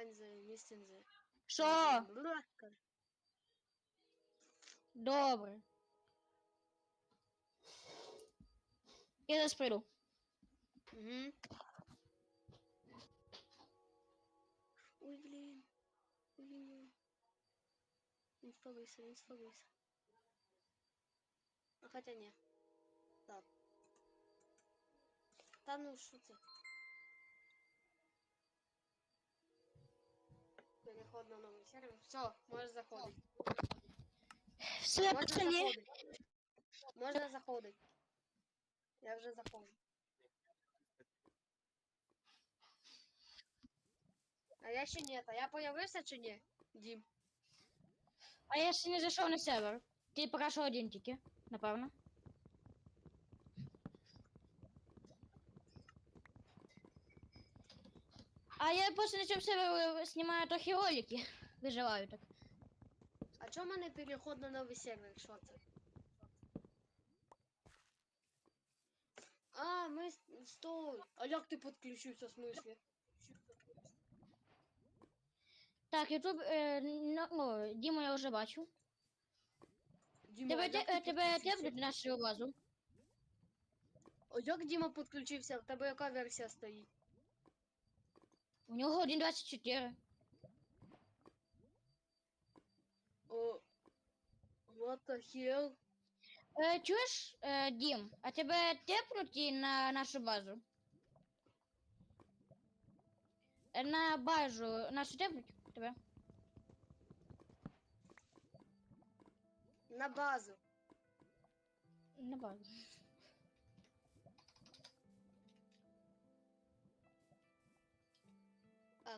Einze, Містінзе. Що? Кажу. Добре. Я зараз прийду. Мгм. Ой, блін. Блін. Він спалився, він спалився. А хотя ні. Так. Та ну що це? Переход на новий сервер. Все, можеш заходити. Все, Можна пацани. заходити. Можна заходити. Я вже заходжу. А я ще ні. А я появився чи ні? Дім. А я ще не зайшов на сервер. Ти поки що один тільки, напевно. А я просто на цьому сервері знімаю трохи ролики. Виживаю так. А чому мене переход на новий сервер? Що це? А, ми с- стой. А як ти підключився в смислі? Так, Ютуб, е, ну, ну, Діму я вже бачу. Діма, Тебе, а як те- ти е, тебе підключився? теплять нашу базу. А як Діма підключився? В тебе яка версія стоїть? У нього 1.24. О, what the hell? Е, чуєш, е, Дім, а тебе теплють на нашу базу? Е, На базу нашу теплють тебе? На базу. На базу.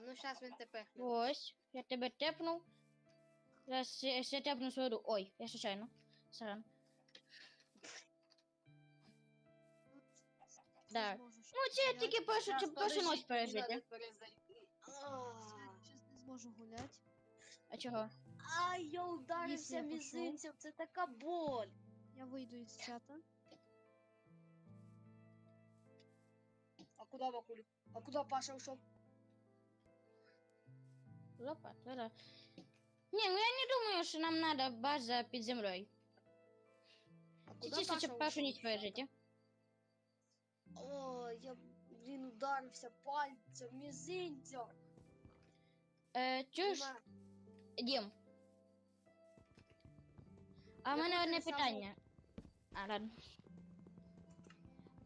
Ну зараз він тепер. Ось, я тебе тепнув. Зараз я, я тепну свою ду- Ой, я случайно. Сорян. Да. Ну, це я тільки першу, це першу ночь пережити. Зараз не зможу гуляти. А чого? Ай, я ударився я пішов. мізинцем, це така боль. Я вийду із чата. А куди Вакулю? А куди Паша ушов? Лопат. Не, ну я не думаю, що нам надо база під землею. А куди чисто щоб першу ніч пережити. О, я, блін, ударився пальцем, мізинцем. Е, чуєш, Дима, Дім? А в Я мене одне питання. А, ладно.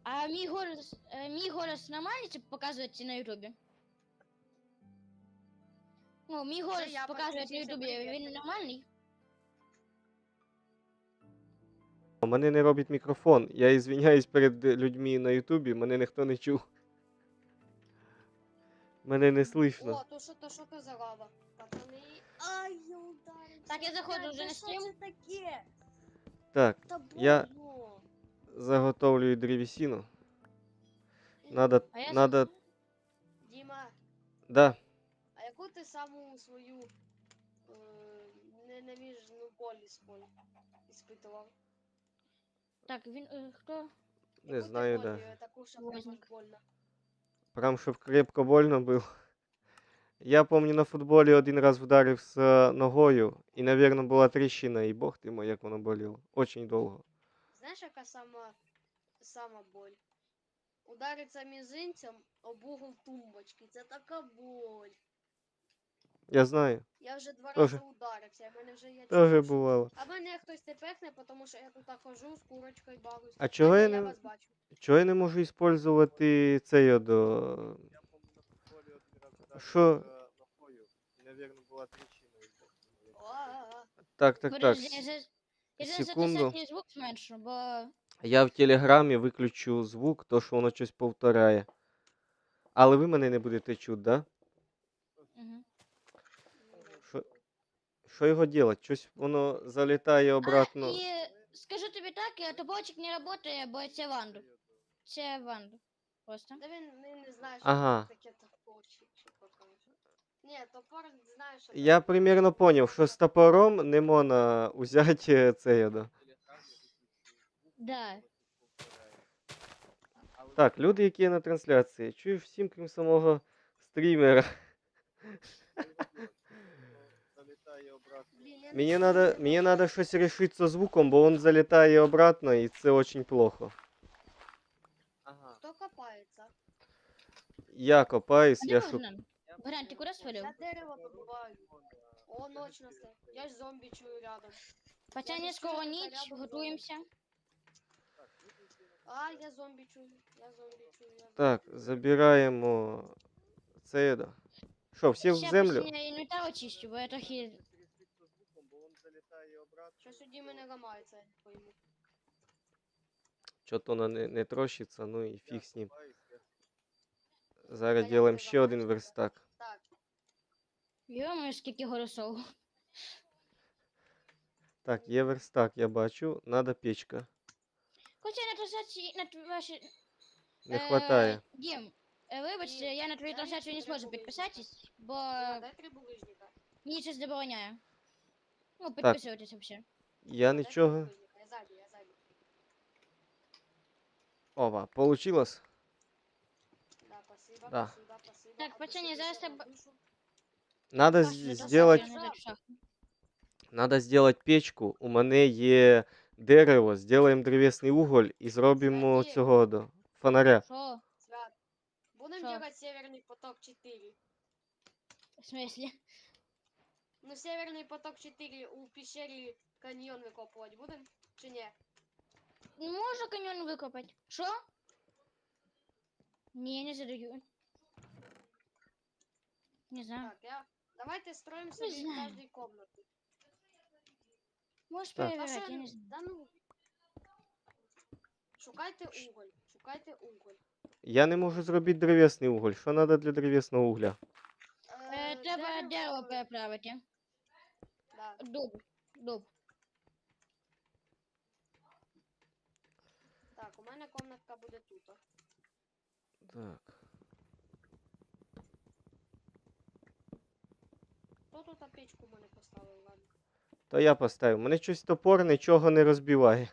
А мій голос, е, мій голос нормально це показується на Ютубі? Ну, мій голос я показує на Ютубі, він нормальний? У мене не робить мікрофон. Я ізвиняюсь перед людьми на Ютубі, мене ніхто не чув. Мене не слышно. О, то що то що то за лава? Пацани. Ай, я ударився. Так, я заходжу вже на що це таке? Так, Та Я- заготовлюю древесину. Надо, А я надо, забула. Діма, да. Саму свою е, ненавіжну боль ісполь іспитував? Так, він, е, хто? Не Яку ти знаю, боль, да. е, Таку, що аж Возник. больно. Прям щоб крепко больно було. Я пам'ятаю на футболі один раз вдарився ногою, і, напевно, була тріщина, і бог ти мой, як воно боліло. Очень довго. Знаєш, яка сама, сама боль? Удариться мізинцем об угол тумбочки. Це така боль. Я знаю, Я вже два Тоже. рази ударився, а в мене вже є чувство. бувало. А мене хтось не пехне, тому що я тут так хожу з курочкою бавлюсь. А чого я я не- вас бачу. Чого я не можу використовувати цей от... о, Що? А-а-а. Так, так, так. Подожди, я зараз- я зараз секунду. записати звук зменшу, бо... Я в Телеграмі виключу звук, то що воно щось повторяє. Але ви мене не будете чути, да? Мгм. Що, що його робити? Щось воно залітає обратно. А, і скажу тобі так, е, топорчик не працює, бо це ванду. Це ванду. Просто. Та він, він не знає, що Ага. це таке топор. чи що таке. Ні, топор знає, що Я таке. примірно поняв, що з топором не можна взяти цей. от, Да. Да. Так, люди, які є на трансляції, чую всім, крім самого стрімера. Я не Мені чую надо, тебе. мені надо щось рішити зі звуком, бо він залітає обратно, і це очень плохо. Хто копається? Я копаюсь, А я не шук... нужно. Богдан, ти куди свалив? Я дерево добуваю. О, ночь настає. Я ж зомбі чую рядом. Пацани, скоро ніч, готуємося. А, я зомбі чую. Я зомбі чую. Я зомбі Так, чую. забираємо це. да. Що, всі в Ще землю? пацани, я інвентар очищу, бо я трохи... Щось у Діми не ламається, я не пойму. Що то вона не, не трощиться, ну і фіг з ним. Зараз Понятно, робимо ще один верстак. Так, Йо, скільки голосов. Так, є верстак, я бачу. Надо печка. Хоча на трансляції, на тв- ваші... Не е, хватає. Дім, е, вибачте, я на твою трансляцію не зможу підписатись, бо Діма, дай три булыжника. мені щось забороняє. Ну, підписуйтесь взагалі. Я Дай три нічого. булыжника. Я ззаді, я ззаді. Ова, получилось? Да, спасибо, Да. спасибо, спасибо. Так, А пацани, ти зараз собі тебе- душу? Надо Паш, з- на сделать, трансляцію не йдуть в шахту. надо сделать печку. У мене є дерево, зробимо древесний уголь і зробимо Сергій. цього до фонаря. Що? Свят. Будем Що? делать Северный поток 4. В смислі? Ну, Северный поток 4 у пещері каньйон викопувати будем? Чи ні? Можна каньйон викопати. Що? Ні, не задаю. Не знаю. Так, я... Давайте строим Не собі в знаю. каждой комнате. Можеш Так. перевіряти, Паша, я не знаю. да ну. Шукайте уголь, шукайте уголь. Я не можу зробити древесний уголь. Що треба для древесного угля? Е, треба дерево переправити. Да. Дуб. Дуб. Так, у мене комнатка буде тут. Так. Хто тут печку в мене поставив, ладно. То я поставив. Мене щось топор нічого не розбиває.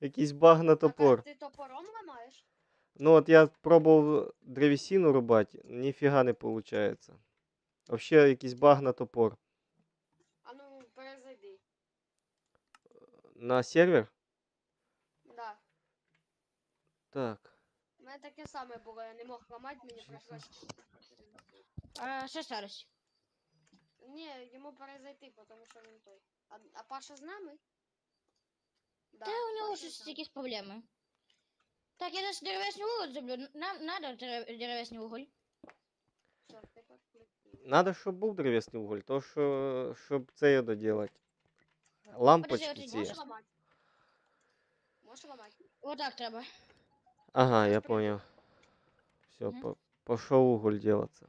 Якийсь баг на Так, а ти топором ламаєш? Ну от я пробував древесину рубати, ніфіга не виходить. Взагалі якийсь баг на топор. На сервер? Да. Так. У мене таке саме було, я не мог ламати, мені прийшлось. А що сталося? Ні, йому перезайти, тому що він той. А, а Паша з нами? Да, Та у нього Паша щось з нами. якісь проблеми. Так, я зараз деревесний уголь зроблю. Нам надо дере- деревесний уголь. Всё, ти підключив. Надо, щоб був древесний уголь, то що, щоб це я доділати. Лампочки ці. Можеш ламати? Можеш ламати? Отак треба. Ага, я понял. Все, Мгм. по пошел уголь делаться.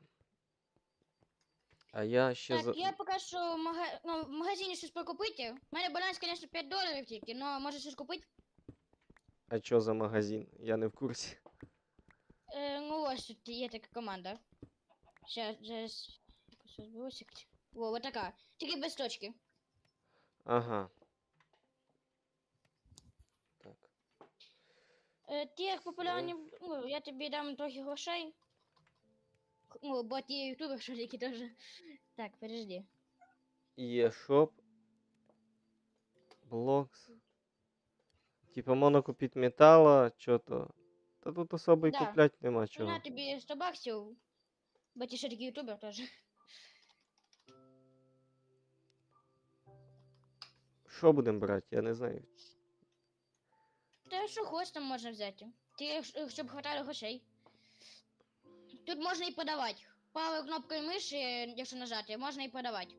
А я ще Так, за... я поки що в, мага... ну, в магазині щось покупити. У мене баланс, звісно, 5 доларів тільки, але може щось купити. А що за магазин? Я не в курсі. Е, ну ось тут є така команда. Зараз, зараз. якось розберуся. Во, вот така. Тільки без точки. Ага. Так. Е, ті як популярні, ну, я тобі дам трохи грошей. Ну, бо ті ютубер, що які теж. Так, подожди. Шоп. Блокс. Типа можна купити металла, що-то. Та тут особо й Да. купляти нема Ну, чого. на тобі 100 баксів. Бо ті що такі ютубер теж. Що будемо брати? Я не знаю. Та що хоч там можна взяти. Ти, якщо- щоб хватало грошей. Тут можна і подавати. Правою кнопкою миші, якщо нажати, можна і подавати.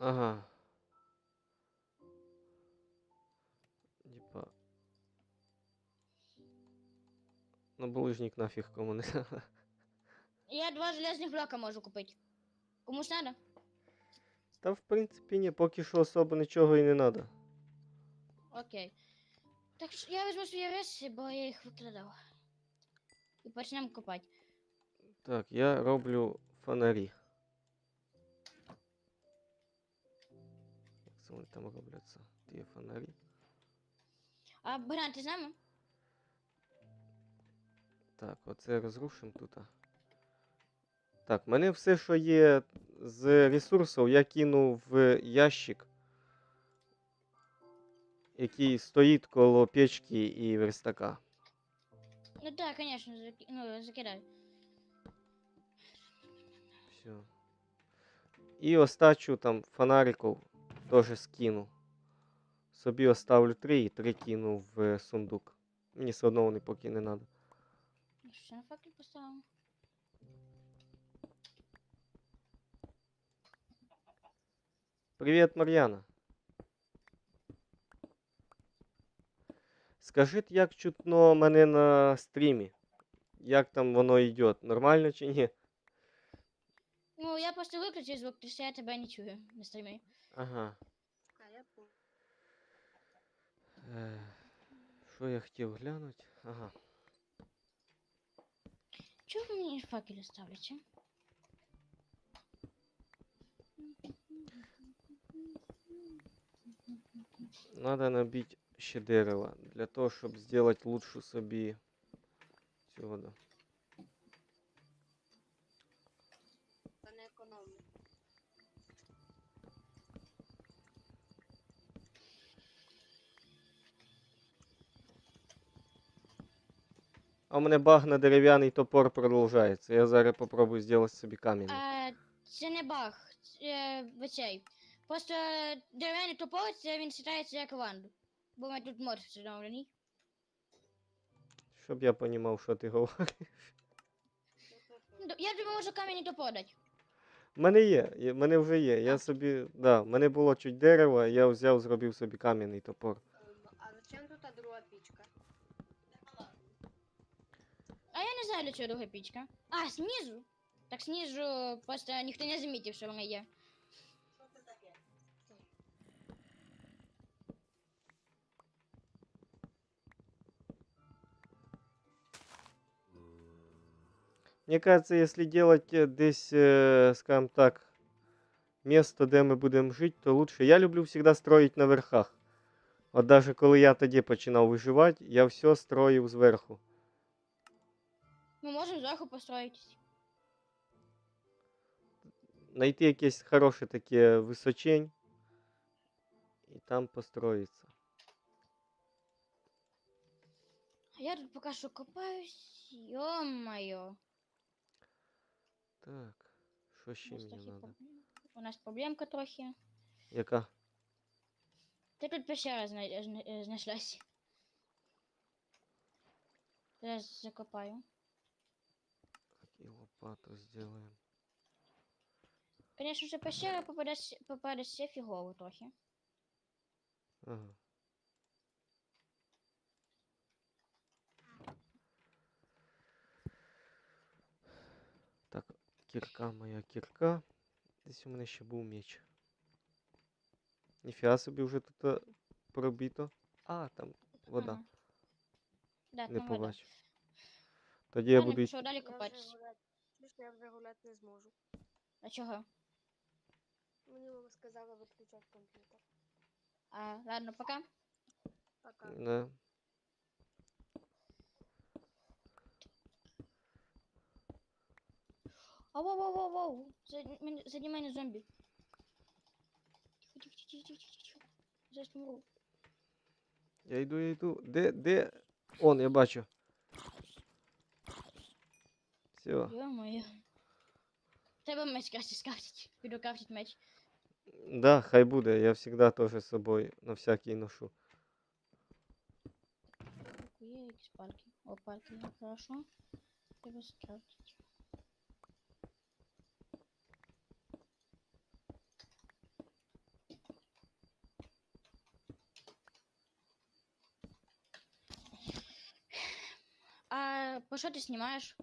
Ага. Типа. Ну, булыжник нафіг кому не надо. Я два железних блока можу купити. Комусь надо? Та в принципі ні, поки що особо нічого і не надо. Окей. Так що я візьму свої риси, бо я їх викладав. І почнемо копати. Так, я роблю фонарі. Як це вони там робляться? Ті фонарі. А Богдан, ти з нами? Так, оце розрушимо тут. Так, в мене все, що є з ресурсів я кину в ящик, який стоїть коло печки і верстака. Ну так, конечно, заки... ну, закидай. Все. І остачу там фонариків теж скину. Собі оставлю три і три кину в сундук. Мені все одно вони поки не треба. Ще на факел поставимо. Привіт, Мар'яна. Скажіть, як чутно мене на стрімі? Як там воно йде? Нормально чи ні? Ну, я просто виключив звук, тому що я тебе не чую на стрімі. Ага. А, я Що я хотів глянути? Ага. Чого ви мені факел ставите? Надо набити ще дерева для того, щоб зробити лучшу собі цього. да. Та не економно. А у мене баг на дерев'яний топор продовжується. Я зараз попробую зробити собі камінь. А, це не баг, це вицей. Просто дерев'яний топор, це він вважається як ванду. Бо ми тут мод встановлений. Щоб я розумів, що ти говориш. Ну, Я тобі можу камінь топор дати. У мене є, є- в мене вже є. Я собі. Да, в мене було чуть дерева, я взяв, зробив собі кам'яний топор. А зачем тут та друга пічка? А я не знаю, для чого друга пічка. А, знизу. Так знизу просто ніхто не замітив, що вона є. Мне кажется, если делать э, десь, э, скажем так, место, де ми будемо жити, то лучше. Я люблю всегда строить на верхах. От даже коли я тоді починав виживати, я все строїв зверху. Ми можемо зверху построїтись. Найти якесь хороше таке височень і там построїться. А я тут поки що копаюсь. Йо-моє. Так, що ще мені треба? У нас проблемка трохи. Яка? Та тут пещера зна- зна- е, знайшлась. Зараз закопаю. І лопату зробимо. Конечно же, пещера попадась, попадаться фігово трохи. Ага. Так, кірка моя кірка. Десь у мене ще був меч. Ніфіга собі вже тут е, пробито. А, там вода. Ага. Да, Не там вода. побачив. Тоді я Ладно, буду пішов далі копатись. Я вже гуляти не зможу. А чого? Мені мама сказала виключати комп'ютер. А, ладно, пока. Пока. Да. Ау, ау, ау, ау, ау. Заді мене- зомбі. Тихо, тихо, тихо, тихо, тихо. Зараз помру. Я йду, я йду. Де, де? Он, я бачу. Все. Ё-моё. Треба меч краще скрафтить. Піду крафтить меч. Да, хай буде. Я завжди теж з собою на всякий ношу. Так, є якісь палки. О, палки, хорошо. Треба скрафтить. А по що ти знімаєш?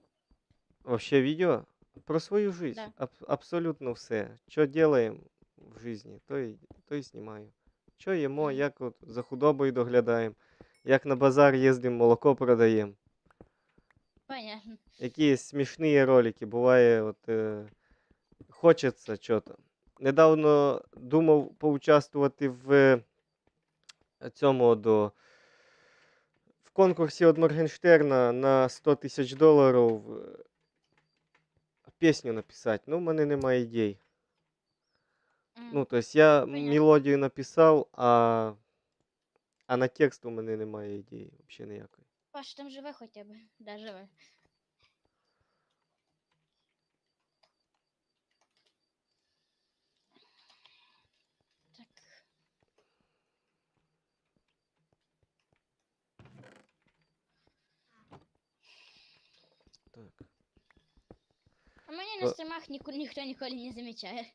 Вообще відео про свою жизнь. Да. Аб- абсолютно все. Що делаем в житті, то і, то і знімаю. Що їмо, як от за худобою доглядаємо, як на базар їздимо, молоко продаємо. Понятно. Які смішні ролики, буває, от е, хочеться чого-то. Недавно думав поучаствувати в е, цьому до в конкурсі от Моргенштерна на 100 тисяч доларів е, пісню написати. Ну, в мене немає ідей. Ну, то есть я Понятно. мелодію написав, а, а на текст у мене немає ідеї взагалі ніякої. Паш, там живе хоча б. Да, живе. Так. А мене на Е. стримах ніко, ніхто ніколи не замічає.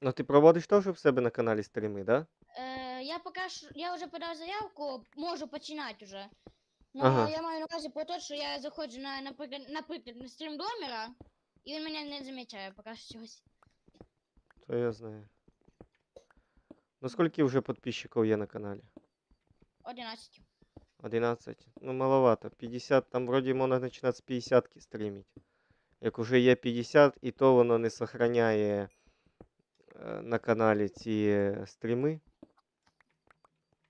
Ну, ти проводиш теж в себе на каналі стріми, да? Е, я поки що, я вже подав заявку, можу починати вже. Ну, Ага. я маю на увазі про те, що я заходжу на, наприклад, наприклад, на стрім домера, і він мене не замічає поки що чогось. То я знаю. Ну, скільки вже підписчиків є на каналі? 11. 11. Ну, маловато. 50, там вроді можна починати з 50 стрімити. Як уже є 50, і то воно не сохраняє е, на каналі ці стріми.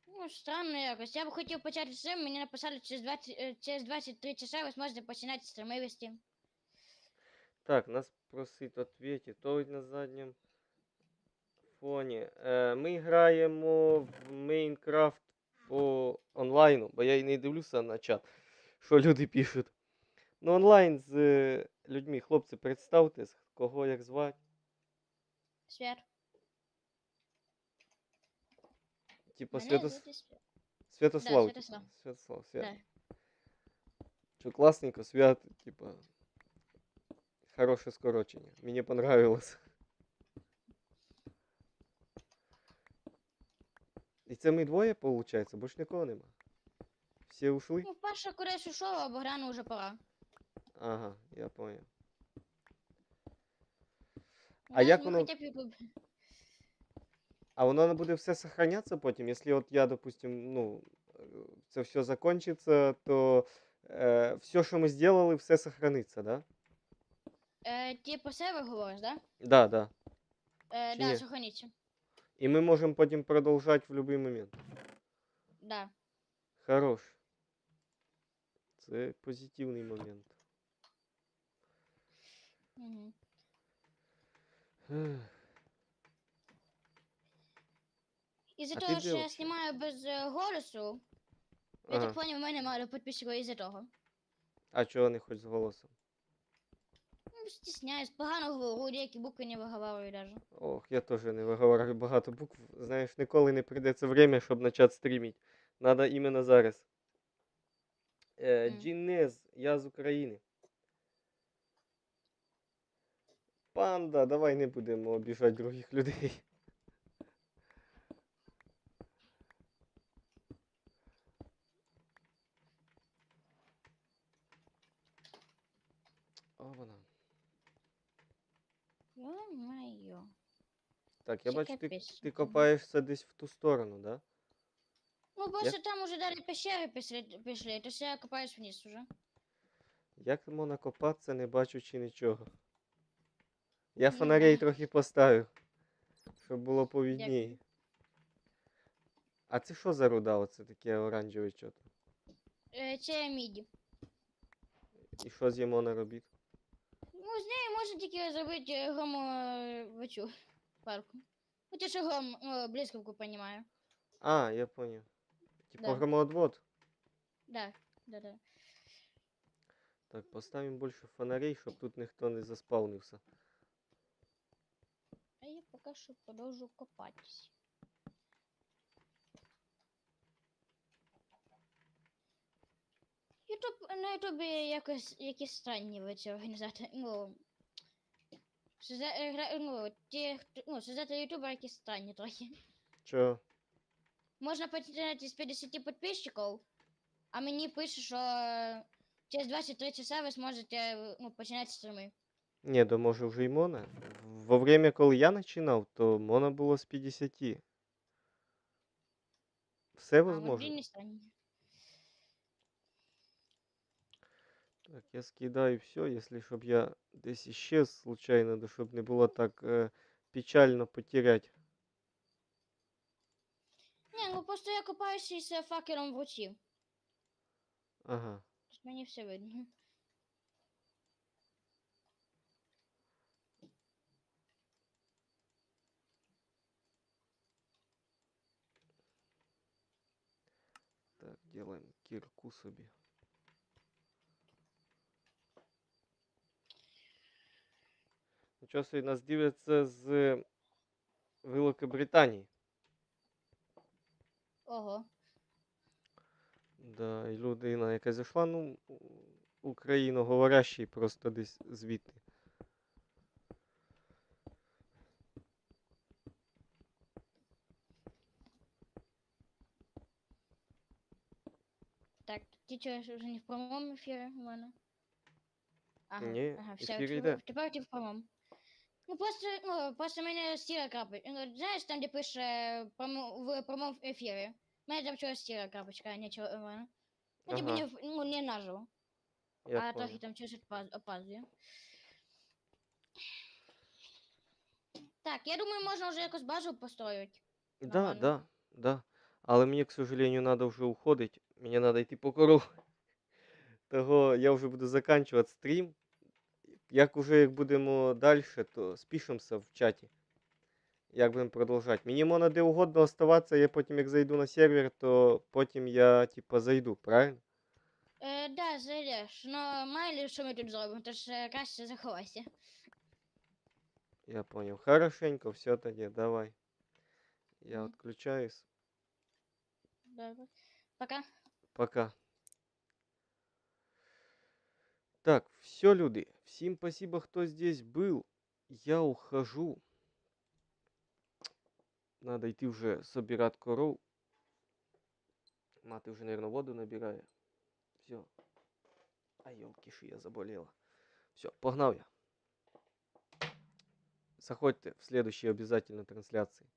Ну, странно якось. Я б хотів почати стрім, мені написали через 20, е, через 23 часа ви зможете починати стріми вести. Так, нас просить ответить. То на задньому фоні. Е, ми граємо в Майнкрафт по онлайну, бо я і не дивлюся на чат, що люди пишуть. Ну, онлайн з е, людьми. Хлопці, представтесь, кого як звати. Свят. Типа Святос... Святослав. Да. Святослав. Святослав, Свят. Да. Що класненько, свят, типа. Хороше скорочення. Мені понравилось. Це ми двоє, виходить, бо ж нікого нема. Всі ушли? Ну, Паша кудись ушов, а Богдану вже пора. Ага, я понял. А як ну, воно- А воно буде все сохранятися потім? Якщо от я, допустим, ну, це все закончиться, то е, все, що ми зробили, все сохраниться, да? Е, ти про себе говориш, да? Да, да. Е, Чи да, ні? сохраніться. І ми можемо потім продовжати в будь-який момент. Да. Хорош. Це позитивний момент. Угу. Із-за того, що я знімаю без е, голосу, я так поняв, в мене мало підписчиків із-за того. А чого не хоч з голосом? Стісняюсь, погано говорю, деякі букви не виговорюю даже. Ох, я теж не виговорюю багато букв. Знаєш, ніколи не прийдеться время, щоб почати стрімити. Надо іменно зараз. Е, mm. Джінез, я з України. Панда, давай не будемо обіжати других людей. О, вона. Ё-моё. Так, я бачу, ти, капець. ти копаєшся десь в ту сторону, да? Ну, просто там уже далі пещери пішли, пішли, то я копаюсь вниз уже. Як можна копатися, не бачучи нічого? Я Не фонарей трохи поставив, щоб було повідніше. А це що за руда? Оце таке оранжеве чото? Е, це міді. І що з Ємона робить? Ну, з нею можна тільки зробити громовичу парку. Гром, о, блискавку понімаю. А, я поняв. Типа Да. громоотвод. Да, да, да. Так, поставимо більше фонарей, щоб тут ніхто не заспавнився. А я поки що продовжу копатись. Ютуб, на Ютубі якось якісь странні ви ці організатори. Ну, созда- е, гра- ну, ті, хто- ну, создатели Ютуба странні трохи. Чого? Можна починати з 50 підписчиків, а мені пише, що через 23 часа ви зможете е, ну, починати стріми. Ні, то може вже й Мона. Во время, коли я починав, то Мона було з 50. Все А, мобільні. Так, я скидаю все, если чтобы я десь іще случайно, да, щоб не было так е, печально потерять. Ні, ну просто я копаюся із е, э, факером в руці. Ага. Тут Мені все видно. Так, делаем кирку собі. Собі нас дивляться з Великобританії. Ого. Да, і людина, яка зайшла, ну, україноговорящий просто десь звідти. Так, ти чуєш вже не в прямому ефірі у мене? Ага, Ні, ага, все, ефір йде. Тепер ти в прямому. Ну просто, ну, просто мене стіра крапить. Ну, знаєш, там, де пише промо, в прямому ефірі. Мене там чогось стіра крапочка, а не червона. Ну, типу, Ага. не, в- ну, не наживо. Я а трохи понял. там щось опаз- опаздує. Так, я думаю, можна вже якось базу построїти. Да, Нормально. да, да. Але мені, к сожалению, надо вже уходить. Мені надо йти по корову. Того я вже буду заканчувати стрім. Як уже як будемо далі, то спишемося в чаті. Як будемо продовжувати. Мені можна де угодно оставатися, я потім як зайду на сервер, то потім я типа зайду, правильно? Е, да, зайдеш. Ну, майлі, що ми тут зробимо, тож е, краще заховайся. Я понял. Хорошенько, все тоді, давай. Я Мгм. відключаюсь. Добре. Пока. Пока. Так, все, люди. Всем спасибо, кто здесь был. Я ухожу. Надо йти вже собирать коров. Мати вже, наверное, воду набирає. Все. А елки я заболела. Все, погнал я. Заходьте в следующие обязательно трансляции.